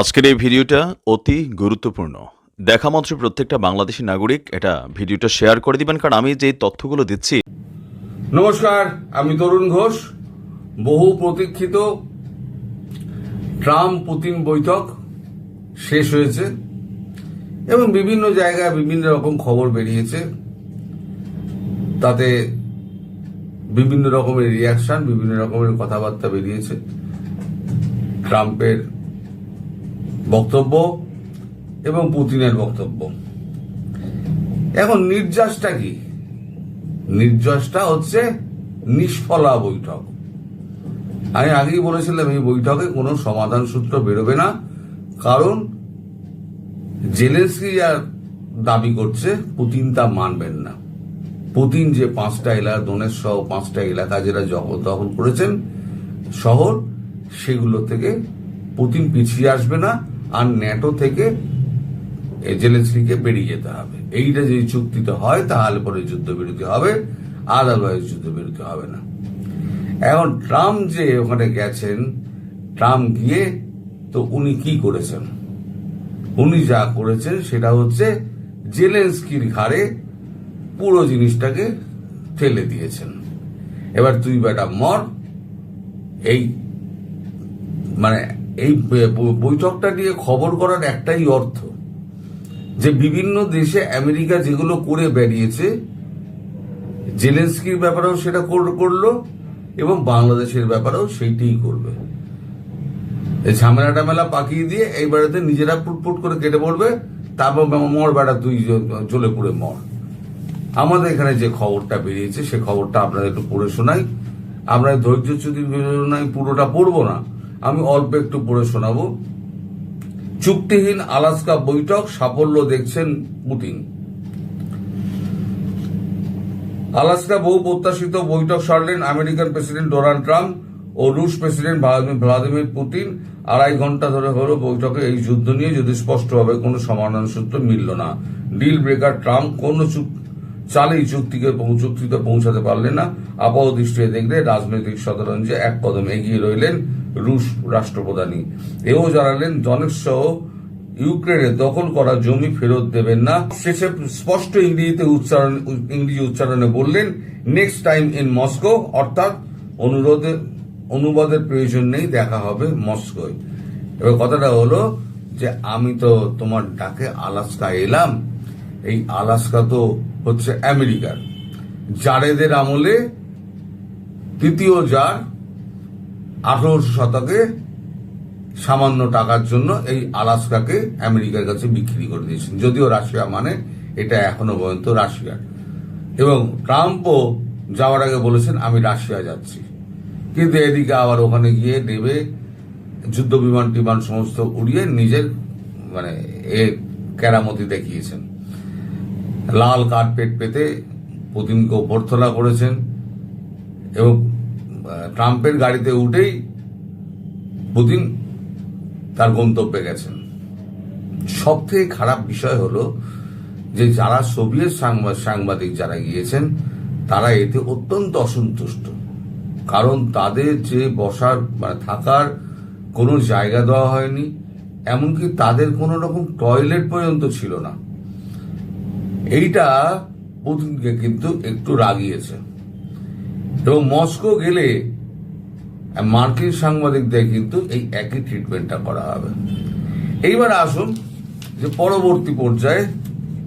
আজকের এই ভিডিওটা অতি গুরুত্বপূর্ণ। দেখা মাত্র প্রত্যেকটা বাংলাদেশি নাগরিক এটা ভিডিওটা শেয়ার করে দিবেন, কারণ আমি যে তথ্যগুলো দিচ্ছি। নমস্কার, আমি তরুণ ঘোষ। বহু প্রতীক্ষিত ট্রাম্প পুতিন বৈঠক শেষ হয়েছে এবং বিভিন্ন জায়গায় বিভিন্ন রকম খবর বেরিয়েছে। তাতে বিভিন্ন রকমের রিয়াকশন বিভিন্ন রকমের কথাবার্তা বেরিয়েছে। ট্রাম্পের বক্তব্য এবং পুতিনের বক্তব্য। এখন নির্যাসটা কি? নির্যাসটা হচ্ছে নিষ্ফলা বৈঠক। আমি আগেই বলেছিলাম, এই বৈঠকে কোনো সমাধান সূত্র বেরোবে না। কারণ জেলেন্সকি যা দাবি করছে, পুতিন তা মানবেন না। পুতিন যে পাঁচটা এলাকা দোনের সহ পাঁচটা এলাকা যেটা জবরদখল করেছেন, শহর, সেগুলো থেকে পুতিন পিছিয়ে আসবে না। আর ন্যাটো থেকে জেলেন্সকিকে বেরিয়ে যেতে হবে। এইটা যদি চুক্তিতে হয়, তাহলে পরে যুদ্ধবিরতি হবে আদারওয়াইজ যুদ্ধবিরতি হবে না। এখন ট্রাম্প যে ওখানে গেছেন, ট্রাম্প গিয়ে তো উনি কি করেছেন? উনি যা করেছেন সেটা হচ্ছে জেলেন্সকির ঘাড়ে পুরো জিনিসটাকে ঠেলে দিয়েছেন। এবার তুই বেটা মর, এই মানে এই বৈঠকটা নিয়ে খবর করার একটাই অর্থ যে বিভিন্ন দেশে আমেরিকা যেগুলো করে বেরিয়েছে, জেলেন্সকির ব্যাপারেও সেটা কর- করল এবং বাংলাদেশের ব্যাপারেও সেইটাই করবে। এই ঝামেলা টামেলা পাকিয়ে দিয়ে এইবারেতে নিজেরা ফুটফুট করে কেটে পড়বে, তারপর মর বেড়া তুই জ্বলে পুড়ে মর। আমাদের এখানে যে খবরটা বেরিয়েছে, সে খবরটা আপনাদের একটু পড়ে শোনাই। আমরা ধৈর্য যদি নাই পুরোটা পড়ব না আমি অল্প একটু পড়ে শোনাবো। চুক্তিহীন আলাস্কা বৈঠক সাফল্য দেখছেন পুতিন। আলাস্কা বহু প্রত্যাশিত বৈঠক সারলেন আমেরিকান প্রেসিডেন্ট ডোনাল্ড ট্রাম্প ও রুশ প্রেসিডেন্ট ভ্লাদিমির পুতিন। আড়াই ঘণ্টা ধরে হলো বৈঠকে এই যুদ্ধ নিয়ে। যদি স্পষ্টভাবে কোনো সমাধান সূত্র মিলল না, ডিল ব্রেকার ট্রাম্প কোনো চালেই চুক্তিকে চুক্তিতে পৌঁছাতে পারলেন না। আপাত দৃষ্টিতে দেখলে রাজনৈতিক শতরঞ্জে এক কদম এগিয়ে রইলেন রুশ রাষ্ট্রপ্রধানই। এও জানালেন দনেক ইউক্রেনে দখল করা জমি ফেরত দেবেন না। শেষে স্পষ্ট ইংরেজিতে উচ্চারণ, ইংরেজি উচ্চারণে বললেন, নেক্সট টাইম ইন মস্কো। অর্থাৎ অনুরোধে, অনুবাদের প্রয়োজন নেই, দেখা হবে মস্কোয়। এবার কথাটা হলো যে, আমি তো তোমার ডাকে আলাস্কা এলাম। এই আলাস্কা তো হচ্ছে আমেরিকার। জারেদের আমলে তৃতীয় জার আঠারোশো শতকে সামান্য টাকার জন্য এই আলাস্কাকে আমেরিকার কাছে বিক্রি করে দিয়েছেন। যদিও রাশিয়া মানে এটা এখনও পর্যন্ত রাশিয়ার এবং ট্রাম্পও যাওয়ার আগে বলেছেন, আমি রাশিয়া যাচ্ছি। কিন্তু এদিকে আবার ওখানে গিয়ে নেবে যুদ্ধ, বিমান, টিমান সমস্ত উড়িয়ে নিজের মানে এ কেরামতি দেখিয়েছেন। লাল কার্পেট পেতে পুতিনকে অভ্যর্থনা করেছেন এবং ট্রাম্পের গাড়িতে উঠেই পুতিন তার গন্তব্যে গেছেন। সব থেকে খারাপ বিষয় হলো যে যারা সোভিয়েত সাংবা- সাংবাদিক যারা গিয়েছেন, তারা এতে অত্যন্ত অসন্তুষ্ট। কারণ তাদের যে বসার মানে থাকার কোনো জায়গা দেওয়া হয়নি, এমনকি তাদের কোনো রকম টয়লেট পর্যন্ত ছিল না। এইটা পুতিনকে কিন্তু একটু রাগিয়েছে। এবং মস্কো গেলে মার্কিন সাংবাদিকদের কিন্তু এই একই ট্রিটমেন্টটা করা হবে। এইবার আসুন যে পরবর্তী পর্যায়ে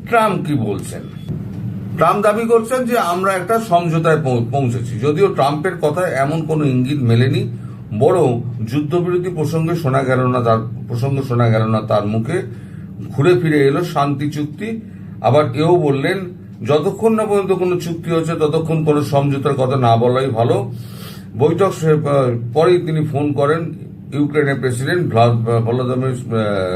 ট্রাম্প কি বলছেন। ট্রাম্প দাবি করছেন যে আমরা একটা সমঝোতায় পৌঁছেছি। যদিও ট্রাম্পের কথায় এমন কোনো ইঙ্গিত মেলেনি, বরং যুদ্ধবিরতি প্রসঙ্গে শোনা গেল না তার, প্রসঙ্গ শোনা গেল না তার মুখে। ঘুরে ফিরে এলো শান্তি চুক্তি। আবার এও বললেন যতক্ষণ না পর্যন্ত কোনো চুক্তি হচ্ছে, ততক্ষণ কোনো সমঝোতার কথা না বলাই ভালো। বৈঠক পরেই তিনি ফোন করেন ইউক্রেনের প্রেসিডেন্ট ভ্লা- ভলোদিমির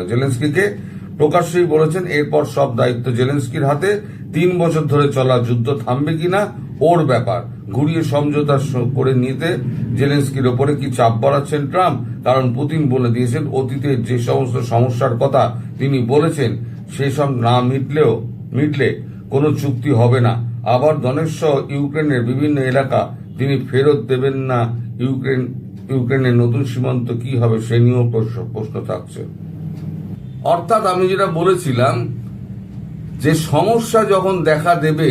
জেলেন্সকিকে। প্রকাশ্যেই বলেছেন, এরপর সব দায়িত্ব জেলেন্সকির হাতে। তিন বছর ধরে চলা যুদ্ধ থামবে কিনা, ওর ব্যাপার। ঘুরিয়ে সমঝোতা করে নিতে জেলেন্সকির ওপরে কি চাপ বাড়াচ্ছেন ট্রাম্প? কারণ পুতিন বলে দিয়েছেন, অতীতে যে সমস্ত সমস্যার কথা তিনি বলেছেন, সেসব না মিটলেও, মিটলে কোনো চুক্তি হবে না। আবার দনেশ্বর ইউক্রেনের বিভিন্ন এলাকা তিনি ফেরত দেবেন না। ইউক্রেন, ইউক্রেনের নতুন সীমান্ত কি হবে সে নিয়েও প্রশ্ন প্রশ্ন থাকছে। অর্থাৎ আমি যেটা বলেছিলাম, যে সমস্যা যখন দেখা দেবে,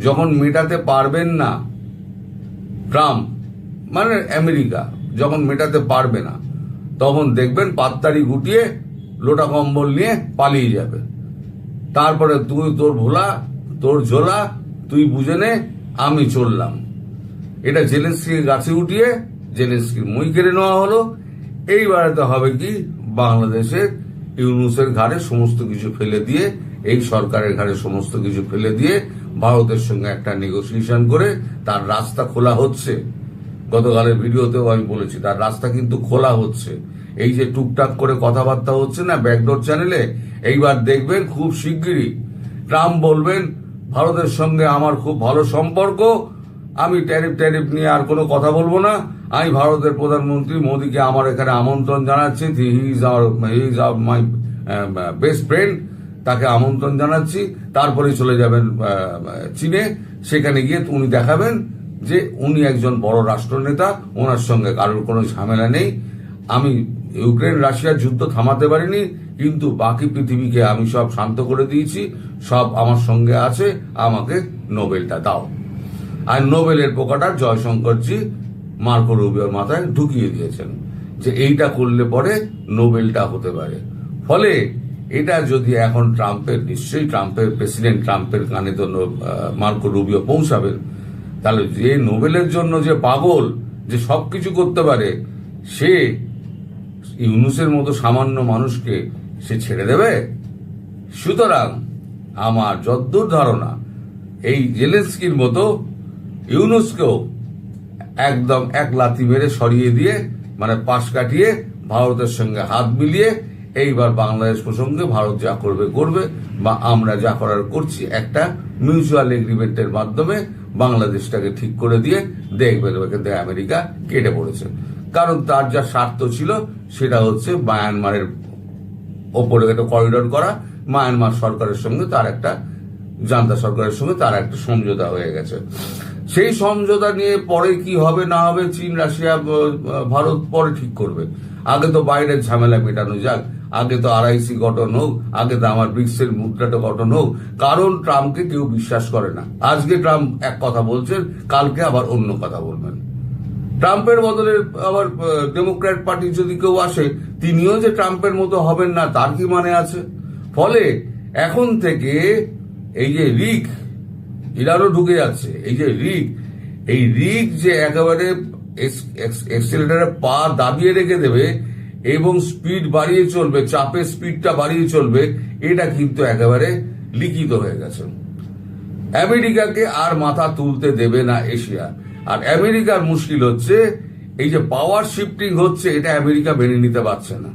যখন মেটাতে পারবেন না ট্রাম্প মানে আমেরিকা, যখন মেটাতে পারবে না, তখন দেখবেন পাত্তারি গুটিয়ে লোটা কম্বল নিয়ে পালিয়ে যাবে। তারপরে তুই তোর ভোলা, তোর ঝোলা, তুই বুঝে নে, আমি চললাম। এটা জেলেন্সকিকে গাছে উঠিয়ে, জেলেন্সকির মই কেড়ে নেওয়া হলো। এইবারেতে হবে কি, বাংলাদেশের ইউনুসের ঘাড়ে সমস্ত কিছু ফেলে দিয়ে, এই সরকারের ঘাড়ে সমস্ত কিছু ফেলে দিয়ে, ভারতের সঙ্গে একটা নেগোসিয়েশন করে তার রাস্তা খোলা হচ্ছে। গতকালের ভিডিওতেও আমি বলেছি, তার রাস্তা কিন্তু খোলা হচ্ছে। এই যে টুকটাক করে কথাবার্তা হচ্ছে না ব্যাকডোর চ্যানেলে, এইবার দেখবেন খুব শিগগিরই ট্রাম্প বলবেন, ভারতের সঙ্গে আমার খুব ভালো সম্পর্ক, আমি ট্যারিফ ট্যারিফ নিয়ে আর কোনো কথা বলব না। আমি ভারতের প্রধানমন্ত্রী মোদীকে আমার এখানে আমন্ত্রণ জানাচ্ছি, he is our, he is my best friend, তাকে আমন্ত্রণ জানাচ্ছি। তারপরে চলে যাবেন চীনে। সেখানে গিয়ে উনি দেখাবেন যে উনি একজন বড় রাষ্ট্রনেতা, ওনার সঙ্গে কারোর কোনো ঝামেলা নেই। আমি ইউক্রেন, রাশিয়ার যুদ্ধ থামাতে পারিনি, কিন্তু বাকি পৃথিবীকে আমি সব শান্ত করে দিয়েছি, সব আমার সঙ্গে আছে, আমাকে নোবেলটা দাও। আর নোবেলের পোকাটা জয়শঙ্করজি, মার্কো রুবিওর মাথায় ঢুকিয়ে দিয়েছেন যে এইটা করলে পরে নোবেলটা হতে পারে। ফলে এটা যদি এখন ট্রাম্পের, নিশ্চয়ই ট্রাম্পের, প্রেসিডেন্ট ট্রাম্পের কানে তো মার্কো রুবিও পৌঁছাবেন। তাহলে যে নোবেলের জন্য যে পাগল, যে সবকিছু করতে পারে, সে ইউনুসের মতো সামান্য মানুষকে সে ছেড়ে দেবে? সুতরাং আমার যদ্দূর ধারণা, এই জেলেন্সকির মতো ইউনুসকেও একদম এক লাথি মেরে সরিয়ে দিয়ে মানে পাশ কাটিয়ে ভারতের সঙ্গে হাত মিলিয়ে এইবার বাংলাদেশ প্রসঙ্গে ভারত যা করবে করবে বা আমরা যা করার করছি, একটা মিউচুয়াল এগ্রিমেন্টের মাধ্যমে বাংলাদেশটাকে ঠিক করে দিয়ে দেখবে এখান আমেরিকা কেটে পড়েছে। কারণ তার যা স্বার্থ ছিল, সেটা হচ্ছে মায়ানমারের ওপরে একটা করিডোর করা। মায়ানমার সরকারের সঙ্গে তার একটা, জান্তা সরকারের সঙ্গে তার একটা সমঝোতা হয়ে গেছে। সেই সমঝোতা নিয়ে পরে কি হবে, না হবে, চীন, রাশিয়া ভারত পরে ঠিক করবে। আগে তো বাইরের ঝামেলা মেটানো যাক, আগে তো আরআইসি গঠন হোক, আগে তো আমার ব্রিক্সের মুদ্রাটা গঠন হোক। কারণ ট্রাম্পকে কেউ বিশ্বাস করে না। আজকে ট্রাম্প এক কথা বলছেন, কালকে আবার অন্য কথা বলবেন। ট্রাম্পের বদলে আবার ডেমোক্র্যাট পার্টি যদি কেউ আসে, তিনিও যে ট্রাম্পের মতো হবেন না, তার কি মানে আছে? ফলে এখন থেকে এই যে রিক, ইরানও ঢুকে যাচ্ছে, এই যে রিক, এই রিক যে একেবারে এক্সেলেটারে পা দাবিয়ে রেখে দেবে এবং স্পিড বাড়িয়ে চলবে, চাপের স্পিডটা বাড়িয়ে চলবে, এটা কিন্তু একেবারে লিখিত হয়ে গেছে। আমেরিকাকে আর মাথা তুলতে দেবে না এশিয়া। আর আমেরিকার মুশকিল হচ্ছে, এই যে পাওয়ার শিফটিং হচ্ছে, এটা আমেরিকা মেনে নিতে পারছে না।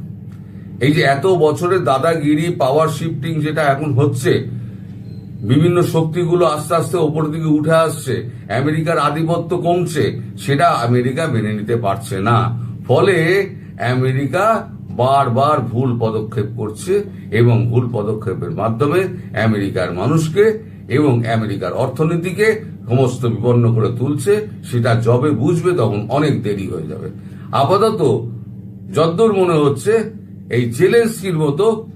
এই যে এত বছরের দাদাগিরি পাওয়ার শিফটিং যেটা এখন হচ্ছে, বিভিন্ন শক্তিগুলো আস্তে আস্তে ওপর দিকে উঠে আসছে, আমেরিকার আধিপত্য কমছে, সেটা আমেরিকা মেনে নিতে পারছে না। ফলে আমেরিকা বারবার ভুল পদক্ষেপ করছে এবং ভুল পদক্ষেপের মাধ্যমে আমেরিকার মানুষকে এবং আমেরিকার অর্থনীতিকে সমস্ত বিপন্ন করে তুলছে, সেটা যবে বুঝবে তখন অনেক দেরি হয়ে যাবে। আপাতত যদ্দূর মনে হচ্ছে, এই জেলেন্সকির মতো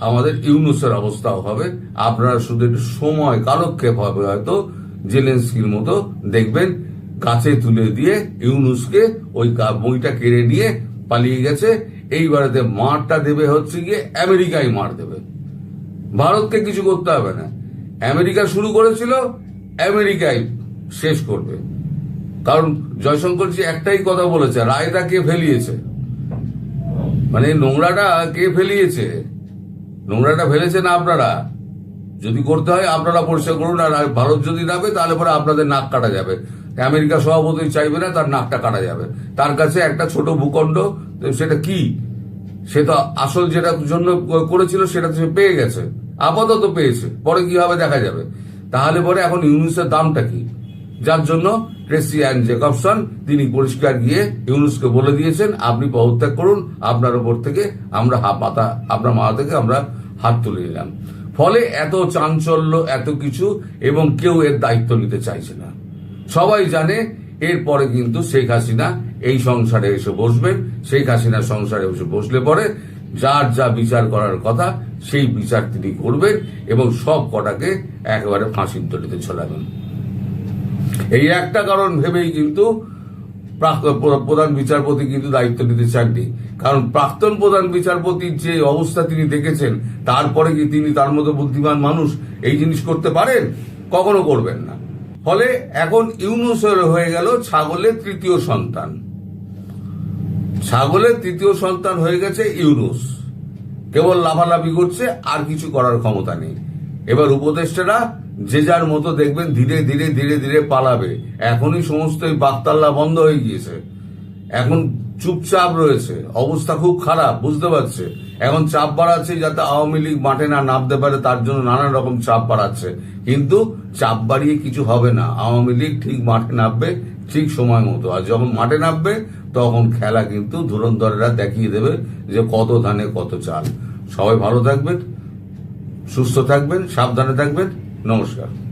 আমাদের ইউনুসের অবস্থাও হবে। আপনারা শুধু একটু সময়, কালক্ষেপ হবে হয়তো জেলেন্সকির মতো। দেখবেন, কাছে তুলে দিয়ে ইউনুসকে ওই বইটা কেড়ে নিয়ে পালিয়ে গেছে। এইবারেতে মারটা দেবে হচ্ছে গিয়ে আমেরিকাই মার দেবে। ভারতকে কিছু করতে হবে না। আমেরিকা শুরু করেছিল আমেরিকাই শেষ করবে। কারণ জয়শঙ্কর জয়শঙ্করজি একটাই কথা বলেছে, রায়টা কে ফেলিয়েছে? মানে নোংরাটা কে ফেলিয়েছে? নোংরাটা ফেলেছে না আপনারা? যদি করতে হয় আপনারা পরিষ্কার করুন, আর ভারত যদি নামে তাহলে পরে আপনাদের নাক কাটা যাবে। আমেরিকা সভাপতি চাইবে না, তার নাকটা কাটা যাবে। তার কাছে একটা ছোট ভূখণ্ড সেটা কি? সে তো আসল যেটা জন্য করেছিল, সেটা সে পেয়ে গেছে। আপাতত পেয়েছে। পরে কি হবে দেখা যাবে। তাহলে পরে এখন ইউনুসের দামটা কি? যার জন্য ট্রেসি অ্যান্ড জেকবসন, তিনি পরিষ্কার গিয়ে ইউনুসকে বলে দিয়েছেন, আপনি পদত্যাগ করুন, আপনার উপর থেকে আমরা হাত পাতা, আপনার মাথা থেকে আমরা হাত তুলে নিলাম। ফলে এত চাঞ্চল্য, এত কিছু, এবং কেউ এর দায়িত্ব নিতে চাইছে না। সবাই জানে, এরপরে কিন্তু শেখ হাসিনা এই সংসারে এসে বসবেন, শেখ হাসিনার সংসারে এসে বসলে পরে যার যা বিচার করার কথা, সেই বিচার তিনি করবেন এবং সব কটাকে একেবারে ফাঁসির দড়িতে ছড়াবেন। এই একটা কারণ ভেবেই কিন্তু প্রধান বিচারপতি কিন্তু দায়িত্ব নিতে চাননি। কারণ প্রাক্তন প্রধান বিচারপতির যে অবস্থা তিনি দেখেছেন, তারপরে কি তিনি তার মতো বুদ্ধিমান মানুষ এই জিনিস করতে পারেন? কখনো করবেন না। ফলে এখন ইউনুস হয়ে গেল ছাগলের তৃতীয় সন্তান। ছাগলের তৃতীয় সন্তান হয়ে গেছে ইউনুস কেবল লাফালাফি করছে আর কিছু করার ক্ষমতা নেই। এবার উপদেষ্টারা যে যার মতো দেখবেন ধীরে ধীরে ধীরে ধীরে পালাবে। এখনই সমস্ত এই বাকতাল্লা বন্ধ হয়ে গিয়েছে। এখন চুপচাপ রয়েছে। অবস্থা খুব খারাপ, বুঝতে পারছে। এখন চাপ বাড়াচ্ছে যাতে আওয়ামী লীগ মাঠে না নামতে পারে, তার জন্য নানান রকম চাপ বাড়াচ্ছে। কিন্তু চাপ বাড়িয়ে কিছু হবে না। আওয়ামী লীগ ঠিক মাঠে নামবে ঠিক সময় মতো। আর যখন মাঠে নামবে তখন খেলা কিন্তু ধুরন্ধরেরা দেখিয়ে দেবে যে কত ধানে কত চাল। সবাই ভালো থাকবেন, সুস্থ থাকবেন, সাবধানে থাকবেন। নমস্কার।